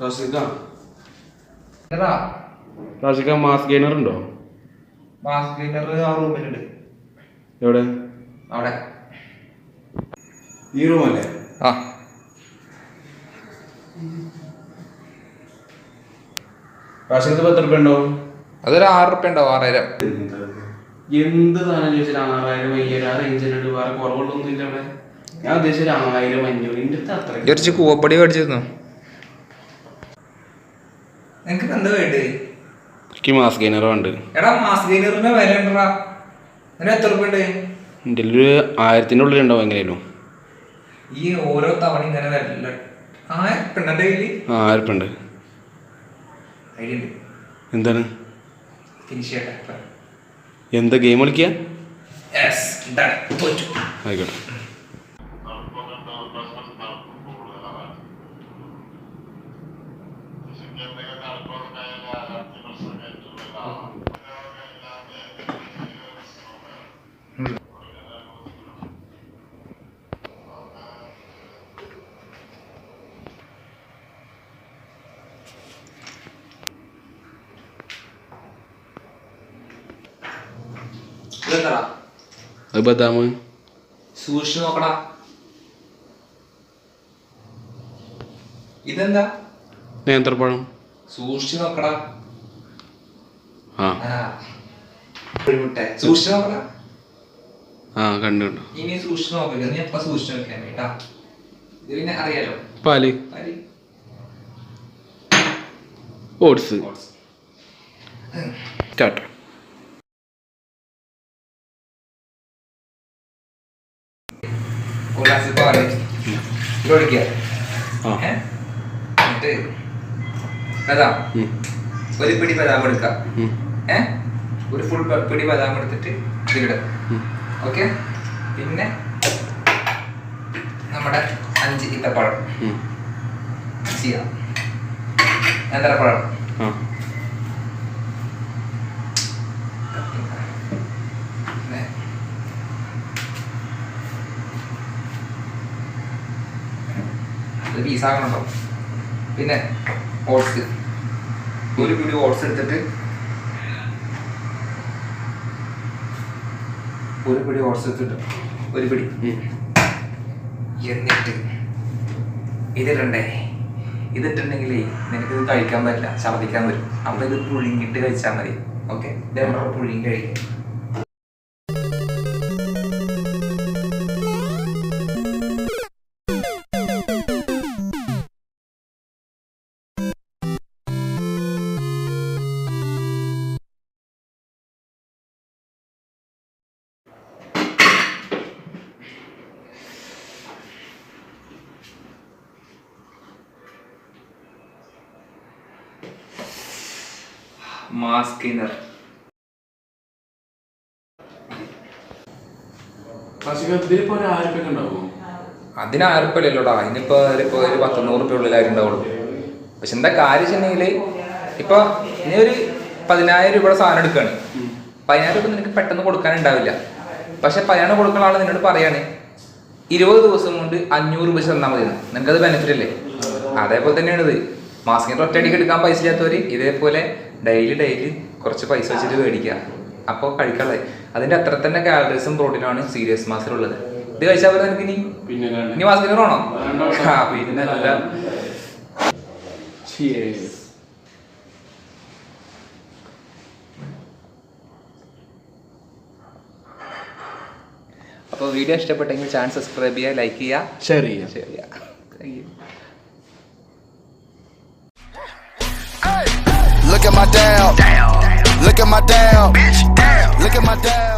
റസിക എന്താ Rasika mass gainer ഉണ്ടോ? Mass gainer ആ റൂമിലുണ്ട് എവിടെ? അവിടെ. ഈ റൂമല്ലേ ആ. റസികത്ത് പത്ത് റുപ്യ ഉണ്ടോ? അതൊരു ആറ് റുപ്യ ഉണ്ടാവും ആറായിരം. എന്ത് സാധനം ചോദിച്ചാൽ ആറായിരം അയ്യായിരം ആ റേഞ്ചിലുണ്ട് വേറെ കുറവുള്ളൊന്നും ഇല്ല അവിടെ. ഞാൻ ഉദ്ദേശിച്ചത് ആയിരം അഞ്ഞൂറ്. എന്റെ അടുത്ത് അത്ര കുറച്ച് കൂവപ്പടി മേടിച്ചിരുന്നു. നിനക്ക് എന്താ വേണ്ടേ എനിക്ക് മാസ് എടാ മാസ് വില ഉണ്ടടാ എത്ര രൂപ ഉണ്ട്? എന്റെ ഒരു ആയിരത്തിന്റെ ഉള്ളിൽ ഉണ്ടാവും എങ്ങനെയാലും ഈ ഓരോ തവണ ഇങ്ങനെ വരില്ല ആയിരം പെണ്ണന്റെ കയ്യിൽ? ആ ആയിരം ഉണ്ട് ഐഡിയ ഉണ്ട് എന്താണ്? ഫിനിഷ് ചെയ്യട്ടെ എന്താ ഗെയിം കളിക്കുക യെസ് ഡൺ തോറ്റു. ആയിക്കോട്ടെ. അത് ബദാമ് സൂക്ഷിച്ചു നോക്കടാ. ഇതെന്താ? നേന്ത്രപ്പഴം. സൂക്ഷിച്ചു നോക്കടാ ആ ആ. കോഴിമുട്ട സൂക്ഷിച്ച് നോക്കടാ ആ കണ്ടു കണ്ടു ഇനി സൂക്ഷിച്ച് നോക്കില്ല. നീ എപ്പ സൂക്ഷിച്ച് നോക്കിയാ കേട്ടാ ഇത് പിന്നെ അറിയാലോ. പാൽ. ഓട്സ്. സ്റ്റാർട്ട് ഗ്ലാസ് പാൽ. ഇത് ഒഴിക്കുക? എന്നിട്ട് ഉം. ഒരു പിടി ബദാം എടുക്കുക ഉം. ഏ? ഒരു ഫുൾ പിടി ബദാം എടുത്തിട്ട് ഇതിലിടുക ഉം. ഓക്കെ? പിന്നെ നമ്മുടെ അഞ്ച് ഈത്തപ്പഴം ഉം. ചെയ്യാം. നേന്ത്രപ്പഴം അത് പിന്നെ ഓട്സ്. ഒരു വീഡിയോ ഓട്സ് എടുത്തിട്ട് ഒരു പിടി ഓട്സ് എടുത്തിട്ട് ഒരു പിടി. എന്നിട്ട് ഇതിട്ടുണ്ടേ ഇതിട്ടുണ്ടെങ്കിലേ ഇത് കഴിക്കാൻ പറ്റില്ല ഛർദ്ദിക്കാൻ വരും. അപ്പൊ ഇത് പുഴുങ്ങിട്ട് കഴിച്ചാൽ മതി. ഓക്കെ പുഴുങ്ങി കഴിക്കും. മാസ്ക് ഇന്നർ റസിക ഇതിലിപ്പോ ഒരു ആയിരം രൂപ ഉണ്ടാവുമോ? അതിന് ആയിരപ്പല്ലല്ലോടാ. അതിനിപ്പോ ഇതിപ്പോ ഒരു പത്തൊന്നൂറ് റുപ്യ ഉള്ളിലായിട്ടുണ്ടാവുള്ളൂ പക്ഷെ എന്താ കാര്യം വെച്ചിട്ടുണ്ടെങ്കിൽ ഇപ്പൊ നീ ഒരു പതിനായിരം രൂപയുടെ സാധനം എടുക്കുകയാണ് പതിനായിരം രൂപ നിനക്ക് പെട്ടെന്ന് കൊടുക്കാനുണ്ടാവില്ല. പക്ഷെ പതിനായിരം കൊടുക്കുന്ന ആൾ നിന്നോട് പറയാണ് ഇരുപത് ദിവസം കൊണ്ട് അഞ്ഞൂറ് രൂപ തന്നാൽ മതി നിനക്കത് ബെനിഫിറ്റ് അല്ലേ? അതേപോലെ തന്നെയാണ് ഇത് മാസ്കിന്റെ ഒറ്റയടിക്ക് എടുക്കാൻ പൈസ ഇല്ലാത്തവർ ഇതേപോലെ ഡെയിലി ഡെയിലി കുറച്ച് പൈസ വെച്ചിട്ട് മേടിക്കുക. അപ്പോൾ കഴിക്കാനുള്ളത്. അതിന്റെ അത്ര തന്നെ കാലറീസും പ്രോട്ടീനുമാണ് സീരിയസ് മാസിലുള്ളത് ഇത് കഴിച്ചാൽ പോലെ നിനക്ക് ഇനി? പിന്നെ ഇനി ആണോ ആ പിന്നെ നല്ല. അപ്പോൾ വീഡിയോ ഇഷ്ടപ്പെട്ടെങ്കിൽ ചാനൽ സബ്സ്ക്രൈബ് ചെയ്യുക ലൈക്ക് ചെയ്യുക. ഷെയർ ചെയ്യുക. ഷെയർ ചെയ്യുക. Thank you Look at my down. Look at my down. Look at my down.